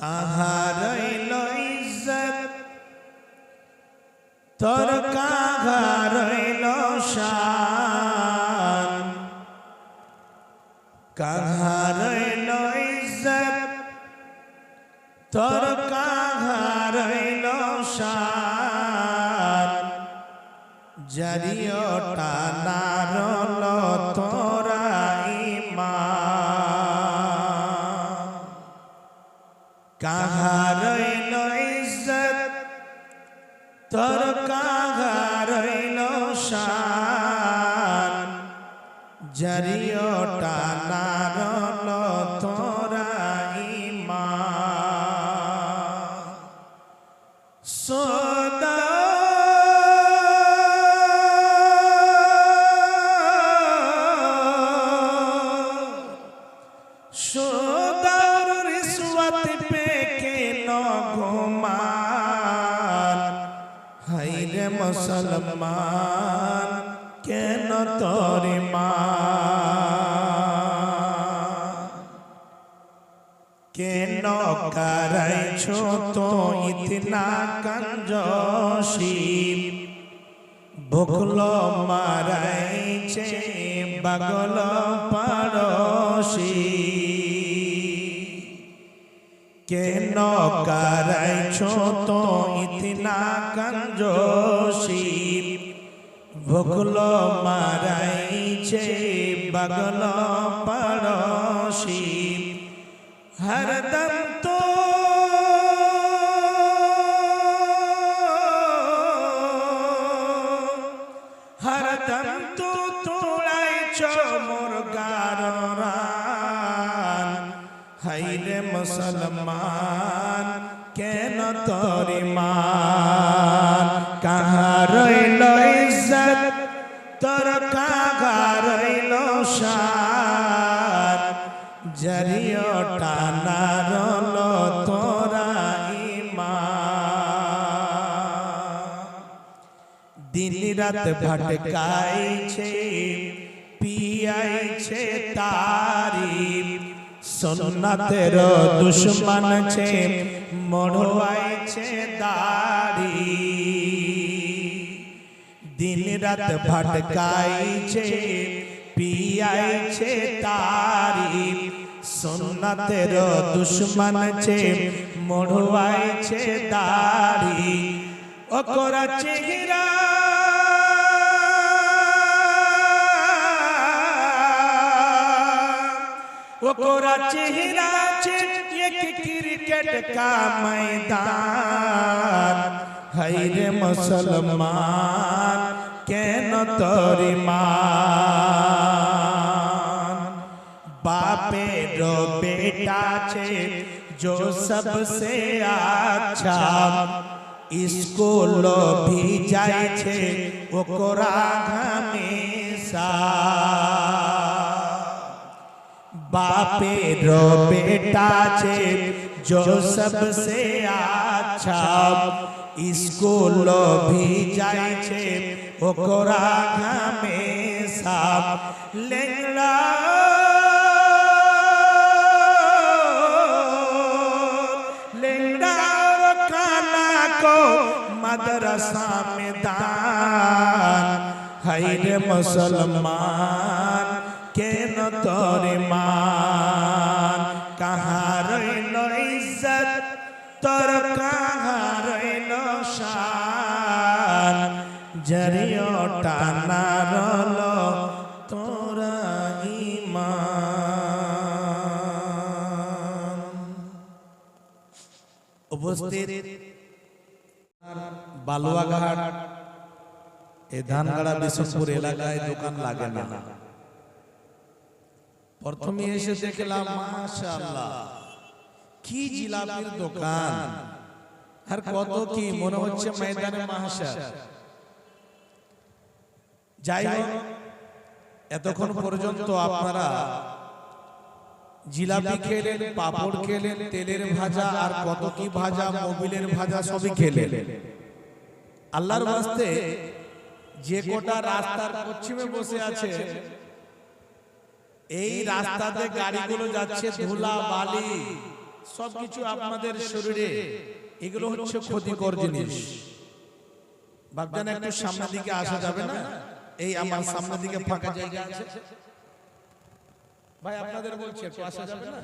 কাহারইল ইজ্জত? তোর কাহারইল শান? কাহারইল ইজ্জত? তোর কাহারইল শান? জরিয়টা নারল তোরা কাহারইল ইজ্জত তোর কাহারইল শান। জরিয়টা মুসলমান কেন তোরে মা? কেন কারাইছো তো ইতনা কঞ্জসি ভুকল মারাইছে বাগল পাড়সি কেন কারাইছো তো ইতনা কঞ্জসি ভুকল মারাইছে বাগল পাড়সি হরদম তো হরদম তো তোড়াই চমর গারান হাইরে মুসলমান। তোরে মান। কাহা রইল ইজ্জত, তোর কাহা রইল শান জরিয়টা নারল তোরা দিন রাত ভটকাইছে, পিয়াইছে তারিফ সন্ন্যতের দুশ্মন ছে মড়াইছে দাড়ি। দিন রাত ভটকাইছে পিয়াইছে তারিফ সন্ন্যতের দুশ্মন ছে মড়াইছে দাড়ি। ওকরা চেহারা ओकरा चेहरा छे एक क्रिकेट का मैदान है रे मुसलमान केन तोरी मान बापे रो बेटा छे जो सबसे अच्छा स्कूल भी जाए छे ओकरा हमेशा बापे रो बेटा छे जो सबसे अच्छा। इसको लो भी जाए छे ओकरा घामे साप लेंगला मदरसा में दान। हैर मुसलमान। তোর মান। কাহার ইজ্জত, তোর কাহার শান। জরিয় টানা বালুয়াঘাট, এ ধানগাড়া বিশ্বপুর এলাকায় দোকান লাগে না। প্রথমে এসে দেখলাম মাশাআল্লাহ কি জিলাপির দোকান? আর কত কি? মনে হচ্ছে ময়দানে মাহাশার যাই হোক এতক্ষণ পর্যন্ত আপনারা জিলাপি খেলেন পাপড় খেলেন তেলের ভাজা আর কত কি ভাজা মোবিলের ভাজা সবই খেলেন। আল্লাহর বাস্তে যে কোটা রাস্তার পশ্চিমে বসে আছে এই রাস্তাতে গাড়িগুলো যাচ্ছে ধুলা বালি। সবকিছু আপনাদের শরীরে। এগুলো হচ্ছে ক্ষতিকর জিনিস। বাপজান একটু সামনের দিকে আসা যাবে না? এই আমার সামনের দিকে ফাঁকা জায়গা আছে? ভাই আপনাদের বলছি একটু আসা যাবে না?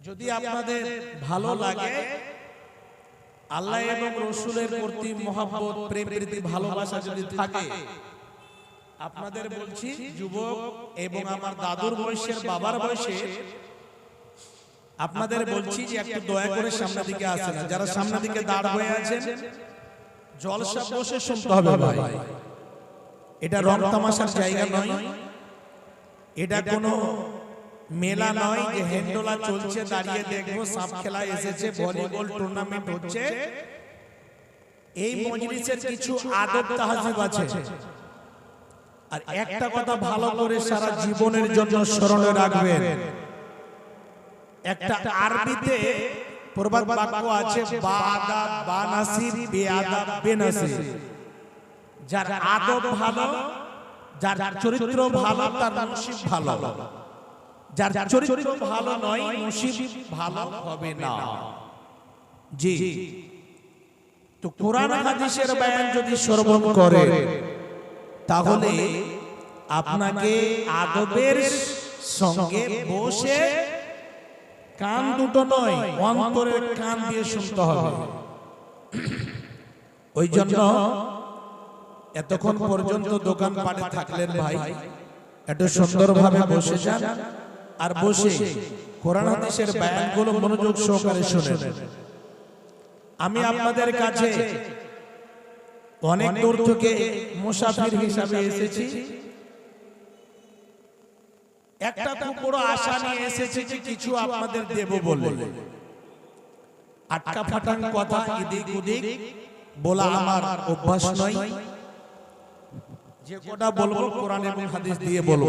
যদি আপনাদের ভালো লাগে আল্লাহ এবং রসুলের প্রতি মহাব্বত প্রেম প্রীতি ভালোবাসা যদি থাকে আপনাদের বলছি যুবক এবং আমার দাদুর বয়সের বাবার বয়সে আপনাদের বলছি যে একটু দয়া করে সামনের দিকে আসেন। যারা সামনের দিকে দাঁড় হয়ে আছেন জলসা বসে শুনতে হবে ভাই। এটা রং তামাশার জায়গা নয়। এটা কোনো মেলা নয় যে হেন্ডোলা চলছে দাঁড়িয়ে দেখব সাপ খেলা এসেছে ভলিবল টুর্নামেন্ট হচ্ছে। এই মজলিসের কিছু আদব তাহাজিব আছে। আর একটা কথা ভালো করে সারা জীবনের জন্য স্মরণে রাখবেন। একটা আরবিতে প্রবাদ বাক্য আছে বাদা বানাসির বেআদা বেনাসির। যার আদব ভালো যার চরিত্র ভালো তার নসিব ভালো। যার চরিত্র ভালো নয় নসিব ভালো হবে না। জি। তো কোরআন হাদিসের বয়ান যদি শ্রবণ করে তাহলে আপনাকে আদবের সঙ্গে বসে কান দুটো নয় অন্তরের কান দিয়ে শুনতে হবে। ওই জন্য এতক্ষণ পর্যন্ত দোকান পাড়ে থাকলেন ভাই। একটু সুন্দরভাবে বসে যান আর বসে কোরআন হাদিসের বয়ানগুলো মনোযোগ সহকারে শুনেন। আমি আপনাদের কাছে অনেক দূর থেকে মুসাফির হিসাবে এসেছি। একটা খুব বড় আশা নিয়ে এসেছি যে কিছু আপনাদের দেব বলে। আটকা ফাটান কথা এদিক ওদিক বলা আমার অভ্যাস নয়। যে কটা বলব কোরআন এবং হাদিস দিয়ে বলব।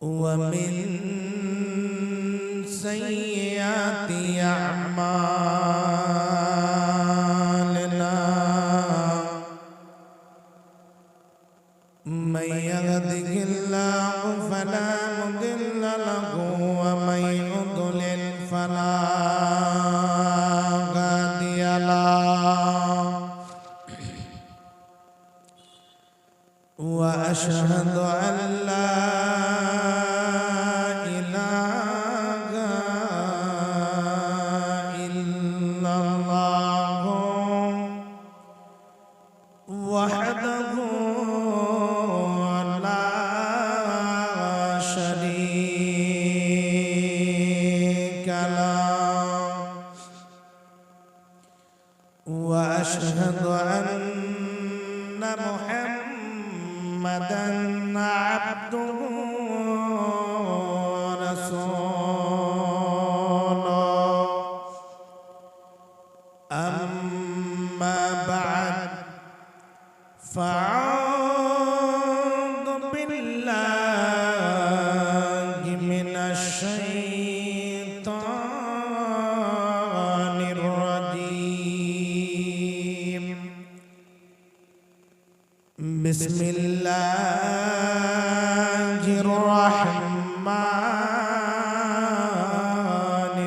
ومن سيئات أعمالنا. من يهده الله فلا مضل له ومن يضلل فلا هادي له. وأشهد أن بسم الله الرحمن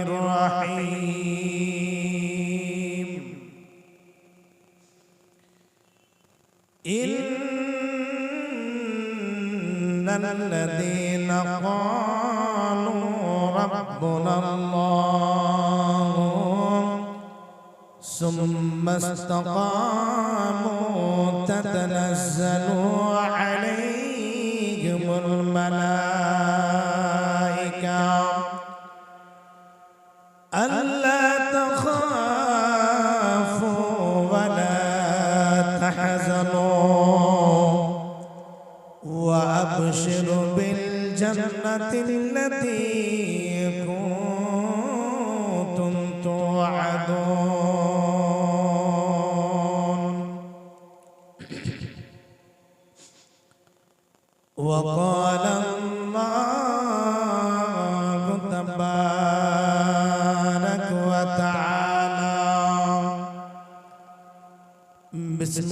الرحيم. إن الذين قالوا ربنا الله ثم استقاموا تتنزل